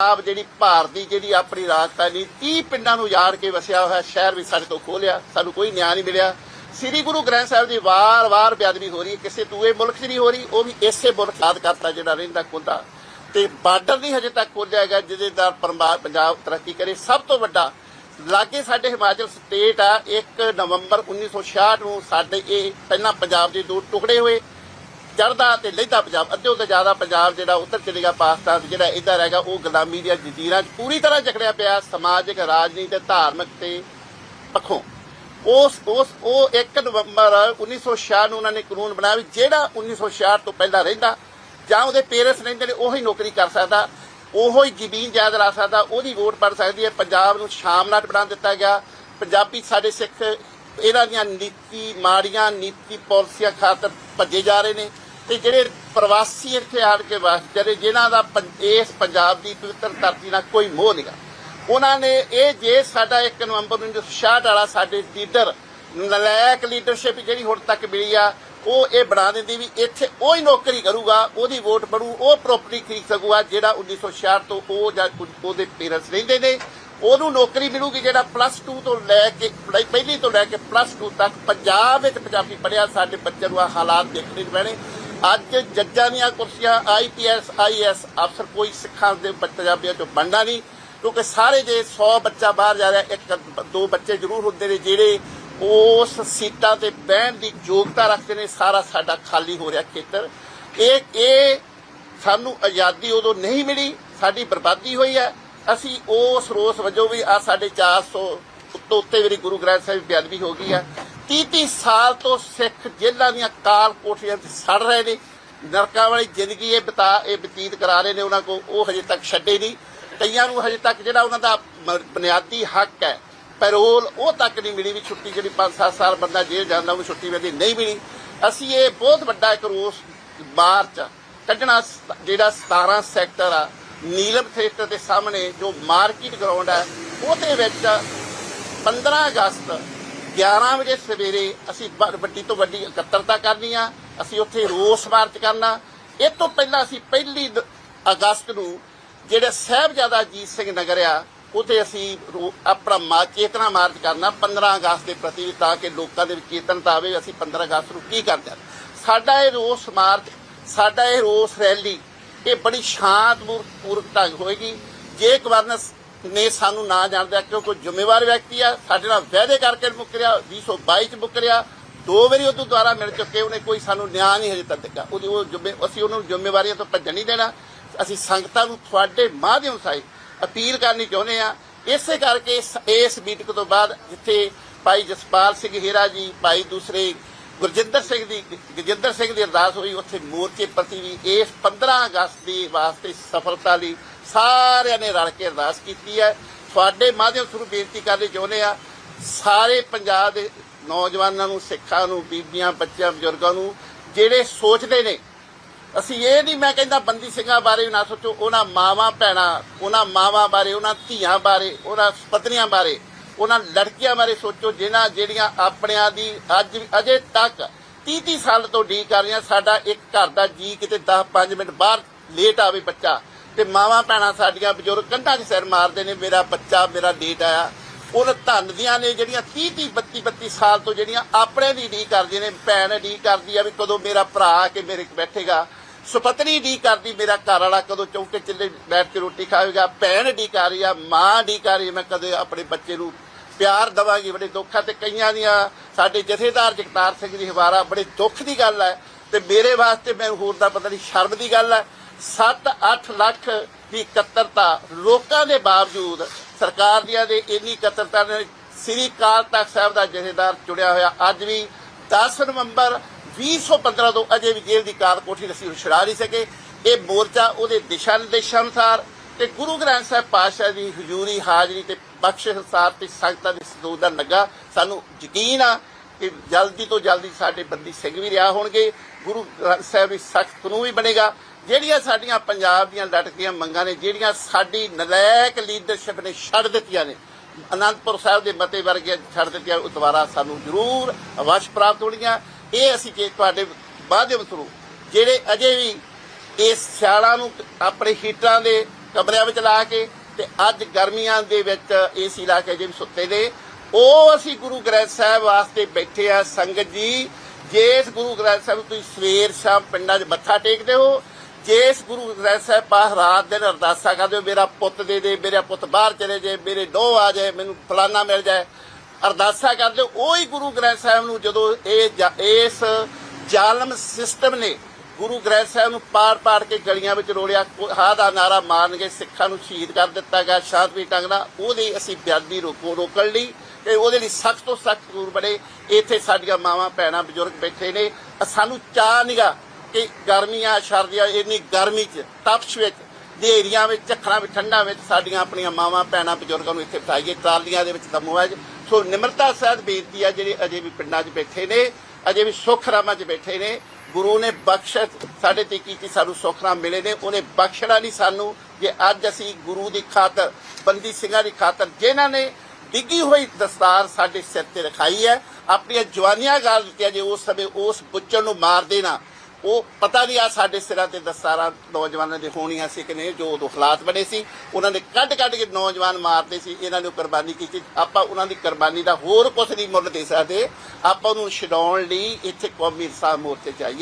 ਆਪ ਜਿਹੜੀ ਭਾਰਤ ਜਿਹੜੀ ਆਪਣੀ ਰਾਜਧਾਨੀ 30 ਪਿੰਡਾਂ ਨੂੰ ਯਾਰ ਕੇ ਵਸਿਆ ਹੋਇਆ ਸ਼ਹਿਰ ਵੀ ਸਾਡੇ ਤੋਂ ਖੋਲਿਆ, ਸਾਨੂੰ ਕੋਈ ਨਿਆਂ ਨਹੀਂ ਮਿਲਿਆ। ਸ੍ਰੀ ਗੁਰੂ ਗ੍ਰੰਥ ਸਾਹਿਬ ਦੀ ਵਾਰ-ਵਾਰ ਬੇਅਦਬੀ ਹੋ ਰਹੀ ਹੈ, ਕਿਸੇ ਦੂਏ ਮੁਲਕ 'ਚ ਨਹੀਂ ਹੋ ਰਹੀ, ਉਹ ਵੀ ਇਸੇ ਮੁਲਕ ਯਾਦ ਕਰਤਾ ਜਿਹੜਾ ਰਹਿੰਦਾ ਕੁੰਦਾ ਤੇ ਬਾਰਡਰ ਨਹੀਂ ਹਜੇ ਤੱਕ ਖੋਲਿਆ ਗਿਆ ਜਿਹਦੇ ਨਾਲ ਪੰਜਾਬ ਤਰੱਕੀ ਕਰੇ। ਸਭ ਤੋਂ ਵੱਡਾ ਲਾਗੇ ਸਾਡੇ ਹਿਮਾਚਲ ਸਟੇਟ ਆ 1 ਨਵੰਬਰ 1966 ਨੂੰ ਸਾਡੇ ਇਹ ਪਹਿਲਾਂ ਪੰਜਾਬ ਦੇ ਦੋ ਟੁਕੜੇ ਹੋਏ। ਚੜਦਾ ਤੇ ਲਹਿਦਾ ਪੰਜਾਬ। ਅੱਧੇ ਤੋਂ ਜ਼ਿਆਦਾ ਪੰਜਾਬ ਜਿਹੜਾ ਉੱਤਰ ਚਲੇਗਾ ਪਾਕਿਸਤਾਨ ਜਿਹੜਾ ਇੱਧਰ ਹੈਗਾ, ਉਹ ਗੁਲਾਮੀ ਦੀਆਂ ਜਜ਼ੀਰਾਂ 'ਚ ਪੂਰੀ ਤਰ੍ਹਾਂ ਜਕੜਿਆ ਪਿਆ ਸਮਾਜਿਕ, ਰਾਜਨੀਤਿਕ ਧਾਰਮਿਕ ਤੇ ਪੱਖੋਂ। ਉਸ ਉਸ, ਉਹ 1 ਨਵੰਬਰ 1966 ਨੂੰ ਉਹਨਾਂ ਨੇ ਕਾਨੂੰਨ ਬਣਾਇਆ ਵੀ ਜਿਹੜਾ 1966 ਤੋਂ ਪਹਿਲਾਂ ਰਹਿੰਦਾ ਜਾਂ ਉਹਦੇ ਪੇਰੈਂਟਸ ਰਹਿੰਦੇ ਨੇ, ਉਹੀ ਨੌਕਰੀ ਕਰ ਸਕਦਾ, ਉਹੋ ਹੀ ਜ਼ਮੀਨ ਜਾਇਦ ਲਾ ਸਕਦਾ, ਉਹਦੀ ਵੋਟ ਪੜ ਸਕਦੀ ਹੈ। ਪੰਜਾਬ ਨੂੰ ਸ਼ਾਮਲਾਟ ਬਣਾ ਦਿੱਤਾ ਗਿਆ। ਪੰਜਾਬੀ ਸਾਡੇ ਸਿੱਖ, ਇਹਨਾਂ ਦੀਆਂ ਨੀਤੀ ਮਾੜੀਆਂ, ਨੀਤੀ ਪਾਲਿਸੀਆਂ ਖਾਤਰ ਭੱਜੇ ਜਾ ਰਹੇ ਨੇ। ਤੇ ਜਿਹੜੇ ਪ੍ਰਵਾਸੀ ਇੱਥੇ ਆਣ ਕੇ ਵਸ ਜਿਹੜੇ ਜਿਨ੍ਹਾਂ ਦਾ ਇਸ ਪੰਜਾਬ ਦੀ ਪਵਿੱਤਰ ਧਰਤੀ ਨਾਲ ਕੋਈ ਮੋਹ ਨਹੀਂਗਾ ਉਹਨਾਂ ਨੇ ਇਹ ਜੇ ਸਾਡਾ 1 ਨਵੰਬਰ 1966 ਵਾਲਾ ਸਾਡੇ ਲੀਡਰ, ਨਲਾਇਕ ਲੀਡਰਸ਼ਿਪ ਜਿਹੜੀ ਹੁਣ ਤੱਕ ਮਿਲੀ ਆ, ਉਹ ਇਹ ਬਣਾ ਦਿੰਦੀ ਵੀ ਇੱਥੇ ਉਹ ਹੀ ਨੌਕਰੀ ਕਰੂਗਾ, ਉਹਦੀ ਵੋਟ ਬਣੂ, ਉਹ ਪ੍ਰੋਪਰਟੀ ਖਰੀਦ ਸਕੂਗਾ, ਜਿਹੜਾ 1966 ਤੋਂ ਉਹ ਜਾਂ ਉਹਦੇ ਪੇਰੈਂਟਸ ਰਹਿੰਦੇ ਨੇ। ਉਹਨੂੰ ਨੌਕਰੀ ਮਿਲੂਗੀ ਜਿਹੜਾ ਪਲੱਸ 2 ਤੋਂ ਲੈ ਕੇ, ਪੜ੍ਹਾਈ ਪਹਿਲੀ ਤੋਂ ਲੈ ਕੇ ਪਲੱਸ 2 ਤੱਕ ਪੰਜਾਬ ਵਿੱਚ ਪੰਜਾਬੀ ਪੜ੍ਹਿਆ ਸਾਡੇ ਬੱਚਿਆਂ ਨੂੰ ਆਹ ਹਾਲਾਤ ਦੇਖਣੇ ਪੈਣੇ। ਅੱਜ ਜੱਜਾਂ ਦੀਆਂ ਕੁਰਸੀਆਂ ਆਈਪੀਐਸ ਆਈਐਸ ਅਫਸਰ ਕੋਈ ਸਿੱਖਾਂ ਦੇ ਪੰਜਾਬੀਆਂ ਚੋਂ ਬਣਨਾ ਨਹੀਂ, ਕਿਉਂਕਿ ਸਾਰੇ ਜੇ 100 ਬੱਚਾ ਬਾਹਰ ਜਾ ਰਿਹਾ, ਇੱਕ ਦੋ ਬੱਚੇ ਜ਼ਰੂਰ ਹੁੰਦੇ ਨੇ ਜਿਹੜੇ ਉਸ ਸੀਟਾਂ ਤੇ ਬਹਿਣ ਦੀ ਯੋਗਤਾ ਰੱਖਦੇ ਨੇ, ਸਾਰਾ ਸਾਡਾ ਖਾਲੀ ਹੋ ਰਿਹਾ ਖੇਤਰ। ਇਹ ਇਹ ਸਾਨੂੰ ਆਜ਼ਾਦੀ ਉਦੋਂ ਨਹੀਂ ਮਿਲੀ, ਸਾਡੀ ਬਰਬਾਦੀ ਹੋਈ ਹੈ। ਅਸੀਂ ਉਸ ਰੋਸ ਵਜੋਂ ਵੀ ਆ ਸਾਡੇ 400 ਉੱਤੋਂ ਉੱਤੇ ਮੇਰੀ ਗੁਰੂ ਗ੍ਰੰਥ ਸਾਹਿਬ ਬੇਅਦਬੀ ਹੋ ਗਈ ਹੈ। 30 30 ਸਾਲ ਤੋਂ ਸਿੱਖ ਜੇਲ੍ਹਾਂ ਦੀਆਂ ਕਾਲ ਕੋਠੀਆਂ 'ਚ ਸੜ ਰਹੇ ਨੇ। ਨਰਕਾਂ ਵਾਲੀ ਜ਼ਿੰਦਗੀ ਇਹ ਬਤਾ, ਇਹ ਬਤੀਤ ਕਰਾ ਰਹੇ ਨੇ ਉਹਨਾਂ ਕੋ ਉਹ ਹਜੇ ਤੱਕ ਛੱਡੇ ਨਹੀਂ। ਕਈਆਂ ਨੂੰ ਹਜੇ ਤੱਕ ਜਿਹੜਾ ਉਹਨਾਂ ਦਾ ਬੁਨਿਆਦੀ ਹੱਕ ਹੈ, ਪੈਰੋਲ, ਉਹ ਤੱਕ ਨਹੀਂ ਮਿਲੀ ਵੀ ਛੁੱਟੀ ਜਿਹੜੀ 5-7 ਸਾਲ ਬੰਦਾ ਜੇਲ੍ਹ ਜਾਂਦਾ ਉਹ ਛੁੱਟੀ ਮਿਲਦੀ ਨਹੀਂ ਮਿਲੀ। ਅਸੀਂ ਇਹ ਬਹੁਤ ਵੱਡਾ ਇੱਕ ਰੋਸ ਮਾਰਚ ਕੱਢਣਾ ਜਿਹੜਾ 17 ਸੈਕਟਰ ਆ, ਨੀਲਮ ਥੀਏਟਰ ਦੇ ਸਾਹਮਣੇ ਜੋ ਮਾਰਕੀਟ ਗਰਾਊਂਡ ਹੈ, ਉਹਦੇ ਵਿੱਚ 15 ਅਗਸਤ 11 ਵਜੇ ਸਵੇਰੇ ਅਸੀਂ ਬ- ਵੱਡੀ ਤੋਂ ਵੱਡੀ ਇਕੱਤਰਤਾ ਕਰਨੀ ਆ, ਅਸੀਂ ਉੱਥੇ ਰੋਸ ਮਾਰਚ ਕਰਨਾ। ਇਹ ਤੋਂ ਪਹਿਲਾਂ ਅਸੀਂ ਪਹਿਲੀ ਦ- ਅਗਸਤ ਨੂੰ ਜਿਹੜੇ ਸਾਹਿਬਜ਼ਾਦਾ ਅਜੀਤ ਸਿੰਘ ਨਗਰ ਆ, ਉਥੇ ਅਸੀਂ ਰੋ- ਆਪਣਾ ਮਾ, ਚੇਤਨਾ ਮਾਰਚ ਕਰਨਾ 15 ਅਗਸਤ ਦੇ ਪ੍ਰਤੀ ਵੀ ਤਾਂ ਕਿ ਲੋਕਾਂ ਦੇ ਵਿੱਚ ਚੇਤਨਤਾ ਆਵੇ, ਅਸੀਂ 15 ਅਗਸਤ ਨੂੰ ਕੀ ਕਰਦੇ ਹਾਂ ਸਾਡਾ ਇਹ ਰੋਸ ਮਾਰਚ, ਸਾਡਾ ਇਹ ਰੋਸ ਰੈਲੀ, ਇਹ ਬੜੀ ਸ਼ਾਂਤਪੂਰਵਕ ਢੰਗ ਹੋਏਗੀ। ਜੇ ਗਵਰਨਰ ਨੇ ਸਾਨੂੰ ਨਾ ਜਾਣਦਾ ਕਿਉਂਕਿ ਕੋਈ ਜ਼ਿੰਮੇਵਾਰ ਵਿਅਕਤੀ ਆ? ਸਾਡੇ ਨਾਲ ਵਾਅਦੇ ਕਰਕੇ ਮੁੱਕਰਿਆ 2022 ਚ ਮੁੱਕਰਿਆ। ਦੋ ਵਾਰੀ ਉਹ ਤੋਂ ਦੁਆਰਾ ਮਿਲ ਚੁੱਕੇ, ਉਹਨੇ ਕੋਈ ਸਾਨੂੰ ਨਿਆਂ ਨਹੀਂ ਹਜੇ ਤੱਕ ਦਿੱਤਾ। ਉਹਦੀ ਉਹ ਜ਼ਿੰਮੇ, ਅਸੀਂ ਉਹਨਾਂ ਨੂੰ ਜ਼ਿੰਮੇਵਾਰੀਆਂ ਤੋਂ ਭੱਜਣ ਨਹੀਂ ਦੇਣਾ। ਅਸੀਂ ਸੰਗਤਾਂ ਨੂੰ ਤੁਹਾਡੇ ਮਾਧਿਅਮ ਸਾਈ ਅਪੀਲ ਕਰਨੀ ਚਾਹੁੰਦੇ ਆ ਇਸੇ ਕਰਕੇ ਇਸ- ਇਸ ਮੀਟਿੰਗ ਤੋਂ ਬਾਅਦ ਜਿੱਥੇ ਭਾਈ ਜਸਪਾਲ ਸਿੰਘ ਹੀਰਾ ਜੀ, ਭਾਈ ਦੂਸਰੇ ਗੁਰਜਿੰਦਰ ਸਿੰਘ ਦੀ, ਗੁਰਜਿੰਦਰ ਸਿੰਘ ਦੀ ਅਰਦਾਸ ਹੋਈ, ਉੱਥੇ ਮੋਰਚੇ ਪ੍ਰਤੀ ਵੀ ਇਸ 15 ਅਗਸਤ ਦੀ ਵਾਸਤੇ ਸਫਲਤਾ ਲਈ ਸਾਰਿਆਂ ਨੇ ਰਲ ਕੇ ਅਰਦਾਸ ਕੀਤੀ ਹੈ। ਤੁਹਾਡੇ ਮਾਧਿਅਮ ਥਰੂ ਬੇਨਤੀ ਕਰਨੀ ਚਾਹੁੰਦੇ ਆ ਸਾਰੇ ਪੰਜਾਬ ਦੇ ਨੌਜਵਾਨਾਂ ਨੂੰ, ਸਿੱਖਾਂ ਨੂੰ, ਬੀਬੀਆਂ, ਬੱਚਿਆਂ, ਬਜ਼ੁਰਗਾਂ ਨੂੰ, ਜਿਹੜੇ ਸੋਚਦੇ ਨੇ, ਅਸੀਂ ਇਹ ਨਹੀਂ ਮੈਂ ਕਹਿੰਦਾ ਬੰਦੀ ਸਿੰਘਾਂ ਬਾਰੇ ਵੀ ਨਾ ਸੋਚੋ, ਉਹਨਾਂ ਮਾਵਾਂ ਭੈਣਾਂ, ਉਹਨਾਂ ਮਾਵਾਂ ਬਾਰੇ, ਉਹਨਾਂ ਧੀਆਂ ਬਾਰੇ, ਉਹਨਾਂ ਪਤਨੀਆਂ ਬਾਰੇ, ਉਹਨਾਂ ਲੜਕੀਆਂ ਬਾਰੇ ਸੋਚੋ, ਜਿਨ੍ਹਾਂ ਜਿਹੜੀਆਂ ਆਪਣਿਆਂ ਦੀ ਅੱਜ ਅਜੇ ਤੱਕ 30 30 ਸਾਲ ਤੋਂ ਡੀ ਕਰ ਰਹੀਆਂ, ਸਾਡਾ ਇੱਕ ਘਰ ਦਾ ਜੀ ਕਿਤੇ 10 5 ਮਿੰਟ ਬਾਹਰ ਲੇਟ ਆਵੇ ਬੱਚਾ। ਤੇ ਮਾਵਾਂ ਭੈਣਾਂ ਸਾਡੀਆਂ ਬਜ਼ੁਰਗ ਕੰਧਾਂ 'ਚ ਸਿਰ ਮਾਰਦੇ ਨੇ, ਮੇਰਾ ਬੱਚਾ, ਮੇਰਾ ਡੇਟ ਆਇਆ। ਉਹ ਧੰਨ ਦੀਆਂ ਨੇ ਜਿਹੜੀਆਂ 30 30 32 32 ਸਾਲ ਤੋਂ ਜਿਹੜੀਆਂ ਆਪਣੇ ਦੀ ਡੀ ਕਰਦੀਆਂ ਨੇ, ਭੈਣ ਡੀ ਕਰਦੀ ਆ ਵੀ ਕਦੋਂ ਮੇਰਾ ਭਰਾ ਆ ਕੇ ਮੇਰੇ ਬੈਠੇਗਾ। ਸੁਪਤਨੀ ਡੀ ਕਰਦੀ, ਮੇਰਾ ਘਰ ਵਾਲਾ ਕਦੋਂ ਚੌਂਕੇ ਚਿੱਲੇ ਬੈਠ ਕੇ ਰੋਟੀ ਖਾਵੇਗਾ। ਭੈਣ ਡੀ ਕਰ ਰਹੀ ਆ, ਮਾਂ ਡੀ ਕਰ ਰਹੀ ਮੈਂ ਕਦੇ ਆਪਣੇ ਬੱਚੇ ਨੂੰ ਪਿਆਰ ਦਵਾਂਗੀ, ਬੜੇ ਦੁੱਖਾਂ ਤੇ ਕਈਆਂ ਦੀਆਂ, ਸਾਡੇ ਜਥੇਦਾਰ ਜਗਤਾਰ ਸਿੰਘ ਜੀ ਹਵਾਰਾ, ਬੜੇ ਦੁੱਖ ਦੀ ਗੱਲ ਹੈ ਤੇ ਮੇਰੇ ਵਾਸਤੇ ਮੈਨੂੰ ਹੋਰ ਦਾ ਪਤਾ ਨਹੀਂ ਸ਼ਰਮ ਦੀ ਗੱਲ ਹੈ 7-8 ਲੱਖ ਦੀ ਇਕੱਤਰਤਾ ਲੋਕਾਂ ਦੇ ਬਾਵਜੂਦ ਸਰਕਾਰ ਦੀਆਂ ਦੇ ਇੰਨੀ ਇਕੱਤਰਤਾ ਨੇ, ਸ੍ਰੀ ਕਾਲ ਤਖਤ ਸਾਹਿਬ ਦਾ ਜਥੇਦਾਰ ਚੁਣਿਆ ਹੋਇਆ। ਅੱਜ ਵੀ 10 ਨਵੰਬਰ 2015 ਤੋਂ ਅਜੇ ਵੀ ਜੇਲ੍ਹ ਦੀ ਕਾਰ ਕੋਠੀ ਅਸੀਂ ਛੁਡਾ ਨਹੀਂ ਸਕੇ। ਇਹ ਮੋਰਚਾ ਉਹਦੇ ਦਿਸ਼ਾ ਨਿਰਦੇਸ਼ਾਂ ਅਨੁਸਾਰ ਤੇ ਗੁਰੂ ਗ੍ਰੰਥ ਸਾਹਿਬ ਪਾਤਸ਼ਾਹ ਦੀ ਹਜ਼ੂਰੀ, ਹਾਜ਼ਰੀ ਤੇ ਬਖਸ਼ਿਸ਼ ਅਨੁਸਾਰ ਤੇ ਸੰਗਤਾਂ ਦੇ ਸਦੂਤ ਦਾ ਲੱਗਾ ਸਾਨੂੰ ਯਕੀਨ ਆ ਕਿ ਜਲਦੀ ਤੋਂ ਜਲਦੀ ਸਾਡੇ ਬੰਦੀ ਸਿੰਘ ਵੀ ਰਿਹਾ ਹੋਣਗੇ। ਗੁਰੂ ਗ੍ਰੰਥ ਸਾਹਿਬ ਦੀ ਸਖਤ ਕਾਨੂੰਨ ਵੀ ਬਣੇਗਾ। ਜਿਹੜੀਆਂ ਸਾਡੀਆਂ ਪੰਜਾਬ ਦੀਆਂ ਲਟਕਦੀਆਂ ਮੰਗਾਂ ਨੇ, ਜਿਹੜੀਆਂ ਸਾਡੀ ਨਲਾਇਕ ਲੀਡਰਸ਼ਿਪ ਨੇ ਛੱਡ ਦਿੱਤੀਆਂ ਨੇ। ਅਨੰਦਪੁਰ ਸਾਹਿਬ ਦੇ ਮਤੇ ਵਰਗੇ ਛੱਡ ਦਿੱਤੀਆਂ ਦੁਬਾਰਾ ਸਾਨੂੰ ਜ਼ਰੂਰ ਅਵਸ਼ ਪ੍ਰਾਪਤ ਹੋਣਗੀਆਂ। ਇਹ ਅਸੀਂ ਜੇ ਤੁਹਾਡੇ ਮਾਧਿਅਮ ਥਰੂ ਜਿਹੜੇ ਅਜੇ ਵੀ ਇਸ ਸਿਆਲਾਂ ਨੂੰ ਆਪਣੇ ਹੀਟਰਾਂ ਦੇ ਕਮਰਿਆਂ ਵਿੱਚ ਲਾ ਕੇ ਤੇ ਅੱਜ ਗਰਮੀਆਂ ਦੇ ਵਿੱਚ ਏਸੀ ਲਾ ਕੇ ਜਿਵੇਂ ਸੁੱਤੇ ਨੇ, ਉਹ ਅਸੀਂ ਗੁਰੂ ਗ੍ਰੰਥ ਸਾਹਿਬ ਵਾਸਤੇ ਬੈਠੇ ਆ। ਸੰਗਤ ਜੀ ਜਿਸ ਗੁਰੂ ਗ੍ਰੰਥ ਸਾਹਿਬ ਨੂੰ ਤੁਸੀਂ ਸਵੇਰ ਸ਼ਾਮ ਪਿੰਡਾਂ 'ਚ ਮੱਥਾ ਟੇਕਦੇ ਹੋ ਜਿਸ ਗੁਰੂ ਗ੍ਰੰਥ ਸਾਹਿਬ ਪਾਸ ਰਾਤ ਦਿਨ ਅਰਦਾਸਾਂ ਕਰਦੇ ਹੋ, ਮੇਰਾ ਪੁੱਤ ਦੇ ਦੇ, ਮੇਰਾ ਪੁੱਤ ਬਾਹਰ ਚਲੇ ਜਾਏ, ਮੇਰੇ ਡੋ ਆ ਜਾਏ, ਮੈਨੂੰ ਫਲਾਨਾ ਮਿਲ ਜਾਏ। ਅਰਦਾਸਾਂ ਕਰਦੇ ਹੋ, ਉਹੀ ਗੁਰੂ ਗ੍ਰੰਥ ਸਾਹਿਬ ਨੂੰ ਜਦੋਂ ਇਹ ਇਸ ਜ਼ਾਲਮ ਸਿਸਟਮ ਨੇ ਗੁਰੂ ਗ੍ਰੰਥ ਸਾਹਿਬ ਨੂੰ ਪਾੜ-ਪਾੜ ਕੇ ਗਲੀਆਂ ਵਿੱਚ ਰੋਲਿਆ ਹਾ ਦਾ ਨਾਰਾ ਮਾਰਨ ਕੇ ਸਿੱਖਾਂ ਨੂੰ ਸ਼ਹੀਦ ਕਰ ਦਿੱਤਾ ਗਿਆ ਸ਼ਾਂਤਵੀ ਢੰਗ ਨਾਲ। ਉਹਦੀ ਅਸੀਂ ਬੇਅਦਬੀ ਰੋਕੋ ਰੋਕਣ ਲਈ ਤੇ ਉਹਦੇ ਲਈ ਸਖਤ ਤੋਂ ਸਖਤ ਕਾਨੂੰਨ ਬਣੇ। ਇੱਥੇ ਸਾਡੀਆਂ ਮਾਵਾਂ, ਭੈਣਾਂ, ਬਜ਼ੁਰਗ ਬੈਠੇ ਨੇ। ਸਾਨੂੰ ਚਾਹ ਨਿਗਾ ਕਿ ਗਰਮੀਆਂ, ਸਰਦੀਆਂ, ਇੰਨੀ ਗਰਮੀ 'ਚ ਤਪਸ਼ ਵਿੱਚ, ਹਨੇਰੀਆਂ ਵਿੱਚ, ਝੱਖੜਾਂ ਵਿੱਚ, ਠੰਡਾਂ ਵਿੱਚ ਸਾਡੀਆਂ ਆਪਣੀਆਂ ਮਾਵਾਂ, ਭੈਣਾਂ, ਬਜ਼ੁਰਗਾਂ ਨੂੰ ਇੱਥੇ ਬਿਠਾਈਏ, ਟਰਾਲੀਆਂ ਦੇ ਵਿੱਚ ਦਮੋ ਹੈ ਸੋ ਨਿਮਰਤਾ ਸਹਿਤ ਬੇਨਤੀ ਆ ਜਿਹੜੇ ਅਜੇ ਵੀ ਪਿੰਡਾਂ 'ਚ ਬੈਠੇ ਨੇ, ਅਜੇ ਵੀ ਸੁੱਖ 'ਚ ਬੈਠੇ ਨੇ, ਗੁਰੂ ਨੇ ਬਖਸ਼ਤ ਸਾਡੇ ਤੇ ਕੀਤੀ, ਸਾਨੂੰ ਸੁੱਖ ਮਿਲੇ ਨੇ, ਉਹਨੇ ਬਖਸ਼ਣਾ ਨਹੀਂ ਸਾਨੂੰ ਜੇ ਅੱਜ ਅਸੀਂ ਗੁਰੂ ਦੀ ਖਾਤਰ, ਬੰਦੀ ਸਿੰਘਾਂ ਦੀ ਖਾਤਰ ਜਿਨ੍ਹਾਂ ਨੇ ਡਿੱਗੀ ਹੋਈ ਦਸਤਾਰ ਸਾਡੇ ਸਿਰ ਤੇ ਰਖਾਈ ਹੈ, ਆਪਣੀਆਂ ਜਵਾਨੀਆਂ ਗਾਲ ਦਿੱਤੀਆਂ ਜੇ ਉਸ ਸਮੇਂ ਉਸ ਬੁੱਚਣ ਨੂੰ ਮਾਰ ਦੇਣਾ ਉਹ ਪਤਾ ਨਹੀਂ ਆ ਸਾਡੇ ਸਿਰਾਂ ਤੇ ਦਸਤਾਰਾਂ ਨੌਜਵਾਨਾਂ ਦੇ ਹੋਣੀਆਂ ਸੀ ਕਿ ਨਹੀਂ, ਜੋ ਉਦੋਂ ਹਾਲਾਤ ਬਣੇ ਸੀ। ਉਹਨਾਂ ਨੇ ਕੱਢ ਕੱਢ ਕੇ ਨੌਜਵਾਨ ਮਾਰਦੇ ਸੀ, ਇਹਨਾਂ ਨੇ ਕੁਰਬਾਨੀ ਕੀਤੀ। ਆਪਾਂ ਉਹਨਾਂ ਦੀ ਕੁਰਬਾਨੀ ਦਾ ਹੋਰ ਕੁਝ ਨਹੀਂ ਮੁੱਲ ਦੇ ਸਕਦੇ। ਆਪਾਂ ਉਹਨੂੰ ਛਡਾਉਣ ਲਈ ਇੱਥੇ ਕੌਮੀ ਇਨਸਾਫ ਮੋਰਚੇ ਚਾਹੀਏ